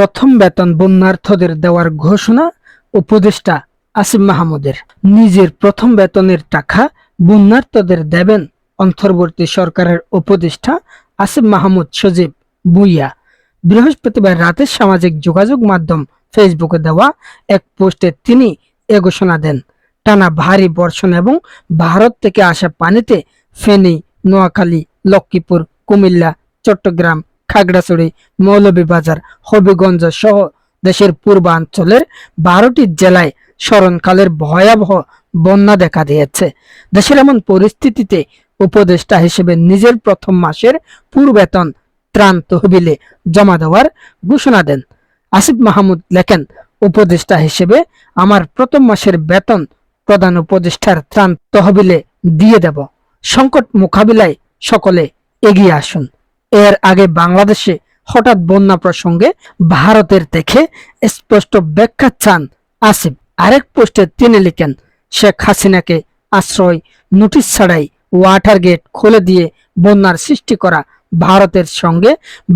প্রথম বেতন বন্যার্থদের দেওয়ার ঘোষণা উপদেষ্টা আসিফ মাহমুদের। নিজের প্রথম বেতনের টাকা বন্যার্থদের দেবেন অন্তর্বর্তী সরকারের উপদেষ্টা আসিফ মাহমুদ সজীব ভুইয়া বৃহস্পতিবার রাতে সামাজিক যোগাযোগ মাধ্যম ফেসবুকে দেওয়া এক পোস্টে তিনি এ ঘোষণা দেন, টানা ভারী বর্ষণ এবং ভারত থেকে আসা পানিতে ফেনী, নোয়াখালী, লক্ষ্মীপুর, কুমিল্লা, চট্টগ্রাম খাগড়াছড়ি, মৌলভীবাজার, হবিগঞ্জ সহ দেশের পূর্বাঞ্চলের বারোটি জেলায় স্মরণকালের ভয়াবহ বন্যা দেখা দিয়েছে। দেশের এমন পরিস্থিতিতে উপদেষ্টা হিসেবে নিজের প্রথম মাসের পূর্বেতন ত্রাণ তহবিলে জমা দেওয়ার ঘোষণা দেন। আসিফ মাহমুদ লেখেন, উপদেষ্টা হিসেবে আমার প্রথম মাসের বেতন প্রধান উপদেষ্টার ত্রাণ তহবিলে দিয়ে দেব। সংকট মোকাবিলায় সকলে এগিয়ে আসুন। এর আগে বাংলাদেশে হঠাৎ বন্যা প্রসঙ্গে ভারতের থেকে স্পষ্ট ব্যাখ্যা চান আসিফ। আরেক পোস্টে তিনি লিখেন, শেখ হাসিনাকে আশ্রয়, নোটিশ ছাড়াই ওয়াটার গেট খুলে দিয়ে বন্যার সৃষ্টি করা ভারতের সঙ্গে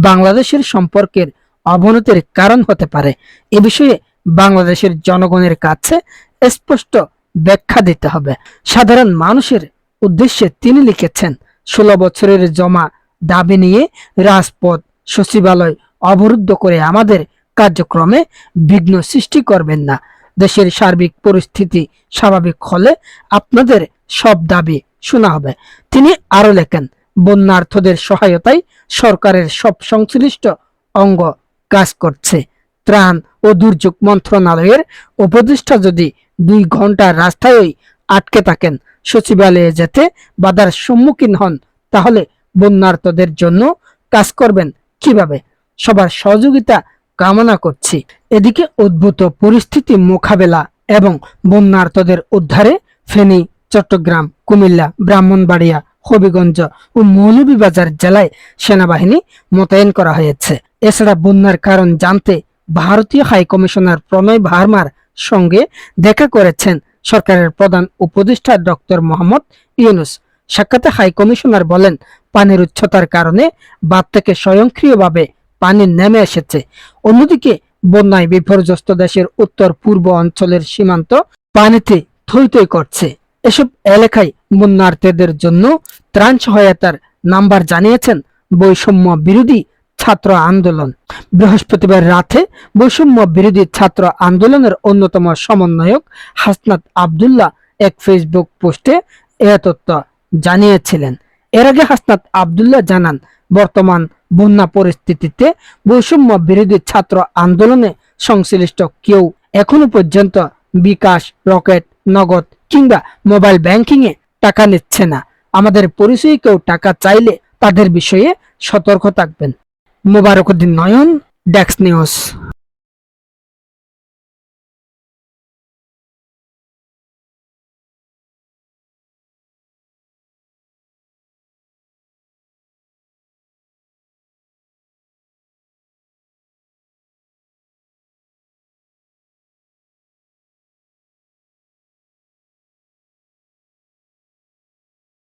বাংলাদেশের সম্পর্কের অবনতির কারণ হতে পারে। এ বিষয়ে বাংলাদেশের জনগণের কাছে স্পষ্ট ব্যাখ্যা দিতে হবে। সাধারণ মানুষের উদ্দেশ্যে তিনি লিখেছেন, ষোলো বছরের জমা দাবি নিয়ে রাজপথ সচিবালয় অবরুদ্ধ করে আমাদের কার্যক্রমে বিঘ্ন সৃষ্টি করবেন না। দেশের সার্বিক পরিস্থিতি স্বাভাবিক হলে আপনাদের সব দাবি শোনা হবে। তিনি আরও লেখেন, বন্যার্থদের সহায়তায় সরকারের সব সংশ্লিষ্ট অঙ্গ কাজ করছে। ত্রাণ ও দুর্যোগ মন্ত্রণালয়ের উপদেষ্টা যদি দুই ঘণ্টা রাস্তায় আটকে থাকেন সচিবালয়ে যেতে বাধার সম্মুখীন হন, তাহলে বন্যার্থদের জন্য কাজ করবেন। কীভাবে? সবার সহযোগিতা কামনা করছি। এদিকে উদ্ভূত পরিস্থিতি মোকাবেলা এবং বন্যার্তদের উদ্ধারে ফেনী, চট্টগ্রাম, কুমিল্লা, ব্রাহ্মণবাড়িয়া, হবিগঞ্জ ও মৌলভীবাজার জেলায় সেনাবাহিনী মোতায়েন করা হয়েছে। এছাড়া বন্যার কারণ জানতে ভারতীয় হাই কমিশনার প্রণয় ভার্মার সঙ্গে দেখা করেছেন সরকারের প্রধান উপদেষ্টা ডক্টর মোহাম্মদ ইউনুস। সাক্ষাতে হাই কমিশনার বলেন পানির উচ্চতার কারণে বাঁধ থেকে স্বয়ংক্রিয়ভাবে পানি নেমে এসেছে। অন্যদিকে, বন্যায় বিপর্যস্ত দেশের উত্তর পূর্ব অঞ্চলের সীমান্ত পানিতে থই থই করছে। এসব এলাকায় বন্যার্থীদের জন্য ত্রাণ সহায়তার নাম্বার জানিয়েছেন বৈষম্য বিরোধী ছাত্র আন্দোলন। বৃহস্পতিবার রাতে বৈষম্য বিরোধী ছাত্র আন্দোলনের অন্যতম সমন্বয়ক হাসনাত আবদুল্লাহ এক ফেসবুক পোস্টে এ তথ্য জানিয়েছিলেন। এর আগে হাসনাত আবদুল্লাহ জানান, বর্তমান বন্যা পরিস্থিতিতে বৈষম্য বিরোধী ছাত্র আন্দোলনে সংশ্লিষ্ট কেউ এখনও পর্যন্ত বিকাশ, রকেট, নগদ কিংবা মোবাইল ব্যাংকিং এ টাকা নিচ্ছে না। আমাদের পরিচয়ে কেউ টাকা চাইলে তাদের বিষয়ে সতর্ক থাকবেন। মোবারকুদ্দিন নয়ন, ডেক্স নিউজ।